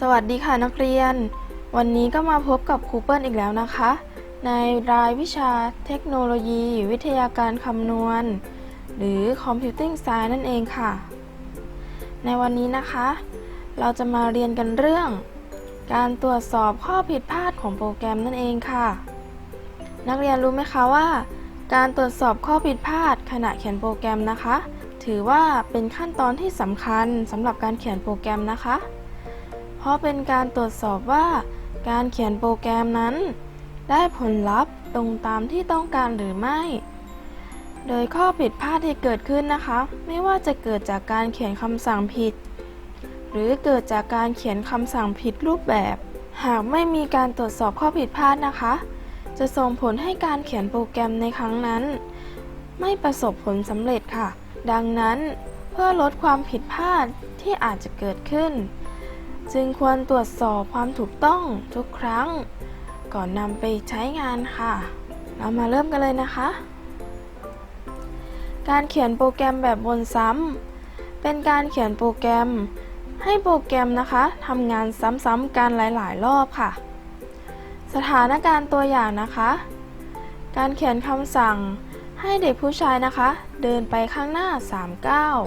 สวัสดีค่ะนักเรียน วันนี้ก็มาพบกับครูเปิ้ลอีกแล้วนะคะ ในรายวิชาเทคโนโลยี วิทยาการคำนวณ หรือ Computing Science นั่นเองค่ะ ในวันนี้นะคะ เราจะมาเรียนกันเรื่อง การตรวจสอบข้อผิดพลาดของโปรแกรมนั่นเองค่ะ นักเรียนรู้ไหมคะว่า การตรวจสอบข้อผิดพลาด ขณะเขียนโปรแกรมนะคะ ถือว่าเป็นขั้นตอนที่สำคัญสำหรับการเขียนโปรแกรมนะคะ เพราะเป็นการตรวจสอบว่า การเขียนโปรแกรมนั้น ได้ผลลัพธ์ตรงตามที่ต้องการหรือไม่ โดยข้อผิดพลาดที่เกิดขึ้นนะคะ ไม่ว่าจะเกิดจากการเขียนคำสั่งผิด หรือเกิดจากการเขียนคำสั่งผิดรูปแบบ หากไม่มีการตรวจสอบข้อผิดพลาดนะคะ จะส่งผลให้การเขียนโปรแกรมในครั้งนั้น ไม่ประสบผลสำเร็จค่ะ ดังนั้นเพื่อลดความผิดพลาดที่อาจจะเกิดขึ้น จึงควรตรวจสอบความถูกต้องทุกครั้ง ก่อนนำไปใช้งานค่ะ เรามาเริ่มกันเลยนะคะ การเขียนโปรแกรมแบบวนซ้ำเป็นการเขียนโปรแกรม ให้โปรแกรมนะคะทำงานซ้ำๆกันหลาย ๆ รอบค่ะ สถานการณ์ตัวอย่างนะคะ การเขียนคำสั่งให้เด็กผู้ชายนะคะ เดินไปข้างหน้า3ก้าว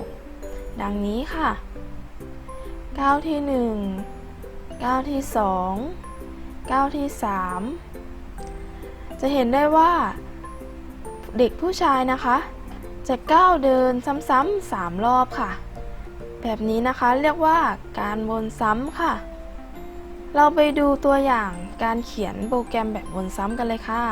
ดังนี้ค่ะ ก้าวที่1ก้าวที่2ก้าวที่3จะเห็นได้ว่า เด็กผู้ชายนะคะ จะก้าวเดินซ้ำๆ3รอบค่ะ แบบนี้นะคะเรียกว่าการวนซ้ำค่ะ เราไปดูตัวอย่างการเขียนโปรแกรมแบบวนซ้ำกันเลยค่ะ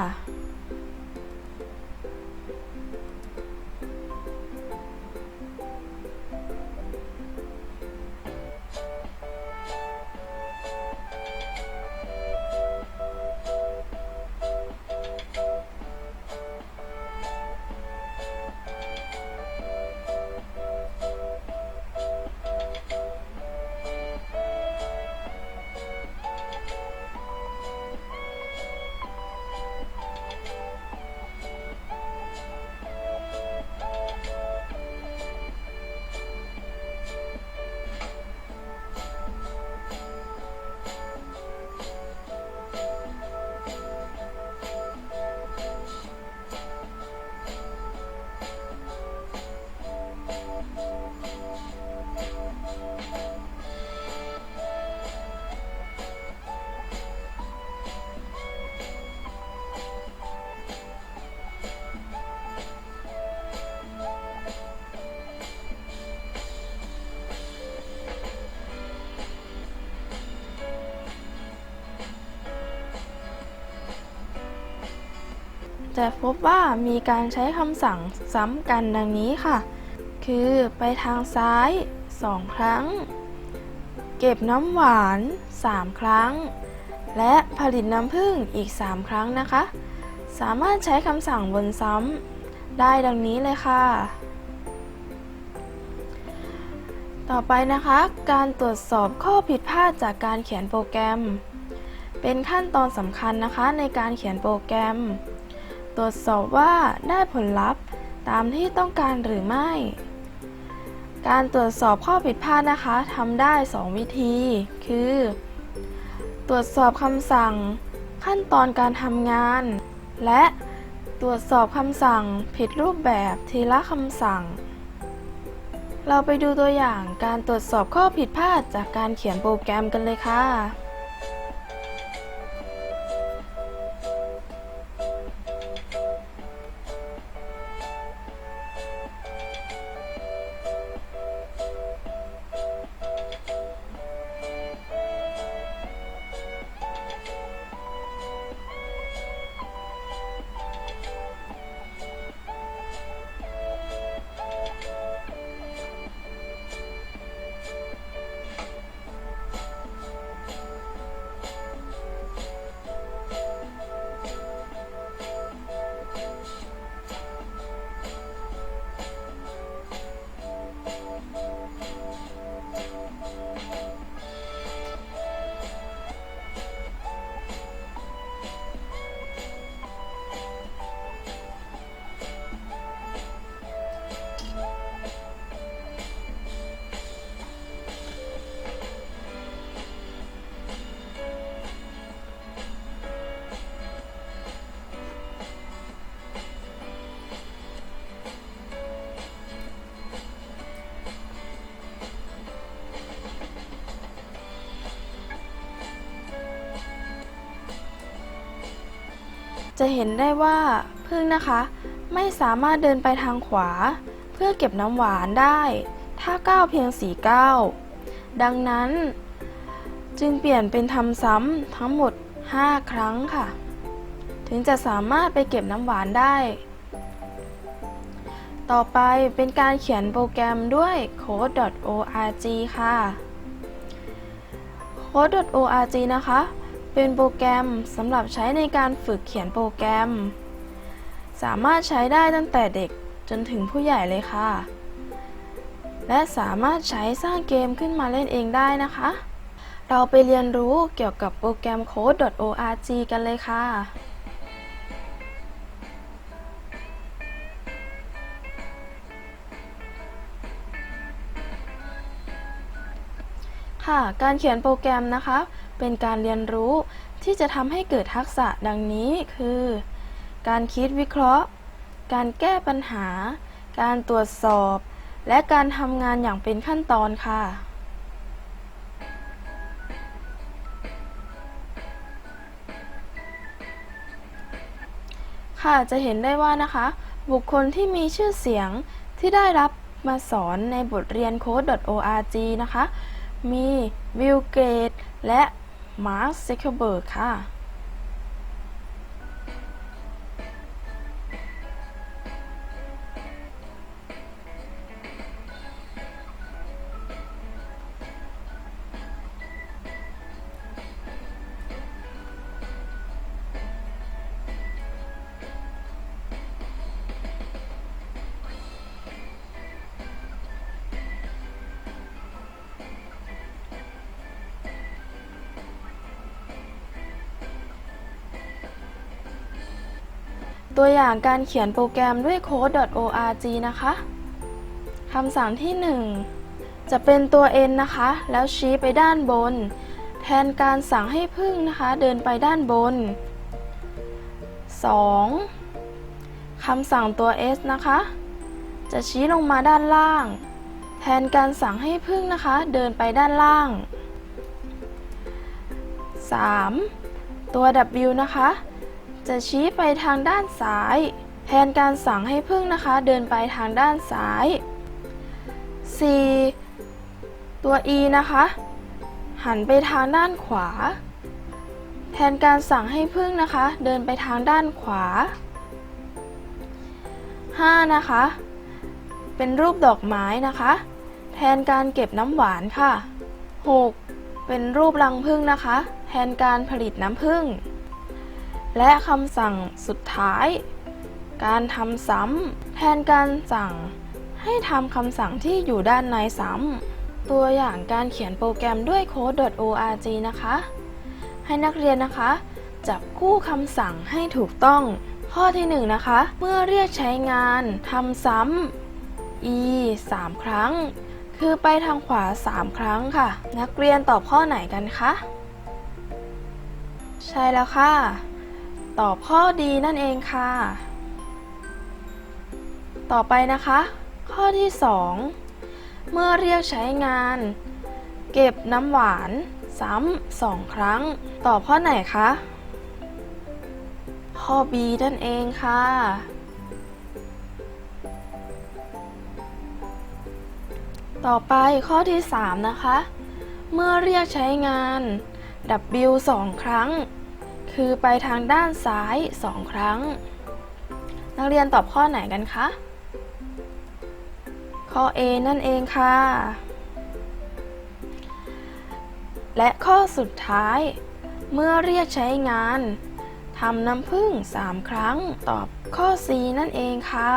จะพบว่ามีการใช้คำสั่งซ้ำกันดังนี้ค่ะ คือไปทางซ้าย 2 ครั้ง เก็บน้ำหวาน 3 ครั้ง และผลิตน้ำผึ้งอีก 3 ครั้งนะคะ สามารถใช้คำสั่งวนซ้ำได้ดังนี้เลยค่ะ ต่อไปนะคะ การตรวจสอบข้อผิดพลาดจากการเขียนโปรแกรม เป็นขั้นตอนสำคัญนะคะในการเขียนโปรแกรม ตรวจสอบว่าได้ผลลัพธ์ตามที่ต้องการหรือไม่ การตรวจสอบข้อผิดพลาดนะคะทำได้ 2 วิธี คือ ตรวจสอบคำสั่ง ขั้นตอนการทำงาน และตรวจสอบคำสั่งผิดรูปแบบทีละคำสั่ง เราไปดูตัวอย่างการตรวจสอบข้อผิดพลาดจากการเขียนโปรแกรมกันเลยค่ะ จะเห็นได้ว่าพึ่งนะคะ ไม่สามารถเดินไปทางขวา เพื่อเก็บน้ำหวานได้ ถ้าก้าวเพียงสี่ก้าวดังนั้น จึงเปลี่ยนเป็นทำซ้ำทั้งหมด 5 ครั้งค่ะ ถึงจะสามารถไปเก็บน้ำหวานได้ ต่อไปเป็นการเขียนโปรแกรมด้วย code.org ค่ะ code.org นะคะ เป็นโปรแกรมสำหรับใช้ในการฝึกเขียนโปรแกรม สามารถใช้ได้ตั้งแต่เด็กจนถึงผู้ใหญ่เลยค่ะ และสามารถใช้สร้างเกมขึ้นมาเล่นเองได้นะคะ เราไปเรียนรู้เกี่ยวกับโปรแกรม code.org กันเลยค่ะค่ะ การเขียนโปรแกรมนะคะ เป็นการเรียนรู้ที่จะทำให้เกิดทักษะดังนี้คือ การคิดวิเคราะห์ การแก้ปัญหา การตรวจสอบ และการทำงานอย่างเป็นขั้นตอนค่ะ ค่ะจะเห็นได้ว่านะคะ บุคคลที่มีชื่อเสียงที่ได้รับมาสอนในบทเรียน code.org นะคะ มีบิลเกตและ มาร์คเซคเบิร์กค่ะ ตัวอย่างการเขียนโปรแกรมด้วย code.org นะคะคำสั่งที่ 1 จะเป็นตัว n นะคะ แล้วชี้ไปด้านบน แทนการสั่งให้พึ่งนะคะ เดินไปด้านบน 2. คำสั่งตัว s นะคะ จะชี้ลงมาด้านล่าง แทนการสั่งให้พึ่งนะคะ เดินไปด้านล่าง 3. ตัว w นะคะ จะชี้ไปทางด้านซ้าย แทนการสั่งให้พึ่งนะคะ เดินไปทางด้านซ้าย 4. ตัว e นะคะ หันไปทางด้านขวา แทนการสั่งให้พึ่งนะคะ เดินไปทางด้านขวา 5. นะคะ เป็นรูปดอกไม้นะคะ แทนการเก็บน้ำหวานค่ะ 6. เป็นรูปรังผึ้งนะคะ แทนการผลิตน้ำผึ้ง และคำสั่งสุดท้าย การทำซ้ำแทนการสั่ง ให้ทำคำสั่งที่อยู่ด้านในซ้ำตัวอย่างการเขียนโปรแกรมด้วย code.org นะคะ ให้นักเรียนนะคะ จับคู่คำสั่งให้ถูกต้อง ข้อที่1นะคะ เมื่อเรียกใช้งานทำซ้ำ e 3 ครั้ง คือไปทางขวา 3 ครั้งค่ะ นักเรียนตอบข้อไหนกันคะใช่แล้วค่ะ ตอบข้อดีนั่นเองค่ะ ต่อไปนะคะ ข้อที่ 2 เมื่อเรียกใช้งาน เก็บน้ำหวานซ้ำสองครั้ง ตอบข้อไหนคะ ข้อ B นั่นเองค่ะ ต่อไปข้อที่ 3 นะคะ เมื่อเรียกใช้งาน W 2ครั้ง คือไปทางด้านซ้าย 2 ครั้ง นักเรียนตอบข้อไหนกันคะ ข้อ A นั่นเองค่ะ และข้อสุดท้าย เมื่อเรียกใช้งานทำน้ำผึ้ง3 ครั้ง ตอบข้อ C นั่นเองค่ะ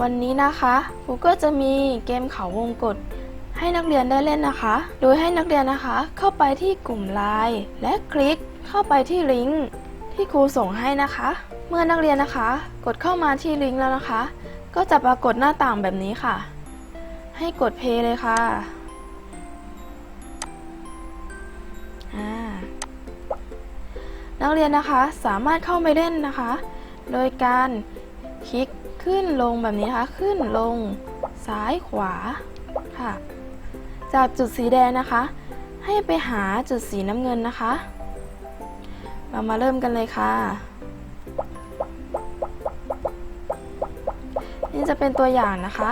วันนี้นะคะครูก็จะมีเกมเขาวงกต ให้นักเรียนได้เล่นนะคะ โดยให้นักเรียนนะคะ เข้าไปที่กลุ่มไลน์และคลิกเข้าไปที่ลิงก์ที่ครูส่งให้นะคะ เมื่อนักเรียนนะคะ กดเข้ามาที่ลิงก์แล้วนะคะ ก็จะปรากฏหน้าต่างแบบนี้ค่ะ ให้กดเพย์เลยค่ะอ่านักเรียนนะคะสามารถเข้าไปเล่นนะคะ โดยการคลิกขึ้นลงแบบนี้นะคะ ขึ้นลงซ้ายขวาค่ะ จากจุดสีแดงนะคะ ให้ไปหาจุดสีน้ำเงินนะคะ เรามาเริ่มกันเลยค่ะ นี่จะเป็นตัวอย่างนะคะ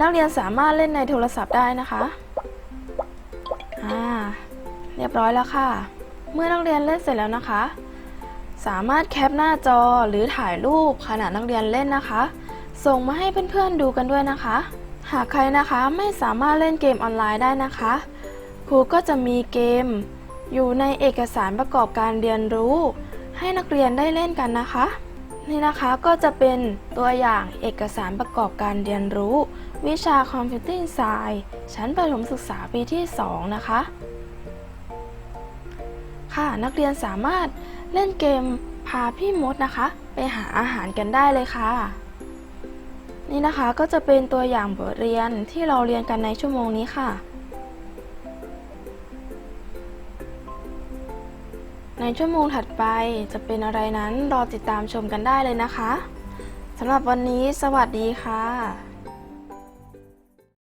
นักเรียนสามารถเล่นในโทรศัพท์ได้นะคะอ่าเรียบร้อยแล้วค่ะ เมื่อนักเรียนเล่นเสร็จแล้วนะคะ สามารถแคปหน้าจอหรือถ่ายรูปขณะนักเรียนเล่นนะคะ ส่งมาให้เพื่อนๆดูกันด้วยนะคะ หากใครนะคะไม่สามารถเล่นเกมออนไลน์ได้นะคะ ครูก็จะมีเกม อยู่ในเอกสารประกอบการเรียนรู้ ให้นักเรียนได้เล่นกันนะคะ นี่นะคะก็จะเป็นตัวอย่างเอกสารประกอบการเรียนรู้ วิชาคอมพิวติ้งไซน์ชั้นประถมศึกษาปีที่ 2 นะคะค่ะนักเรียนสามารถเล่นเกมพาพี่มดนะคะ ไปหาอาหารกันได้เลยค่ะ นี่นะคะก็จะเป็นตัวอย่างบทเรียนที่เราเรียนกันในชั่วโมงนี้ค่ะ ในชั่วโมงถัดไปจะเป็นอะไรนั้นรอติดตามชมกันได้เลยนะคะสำหรับวันนี้สวัสดีค่ะ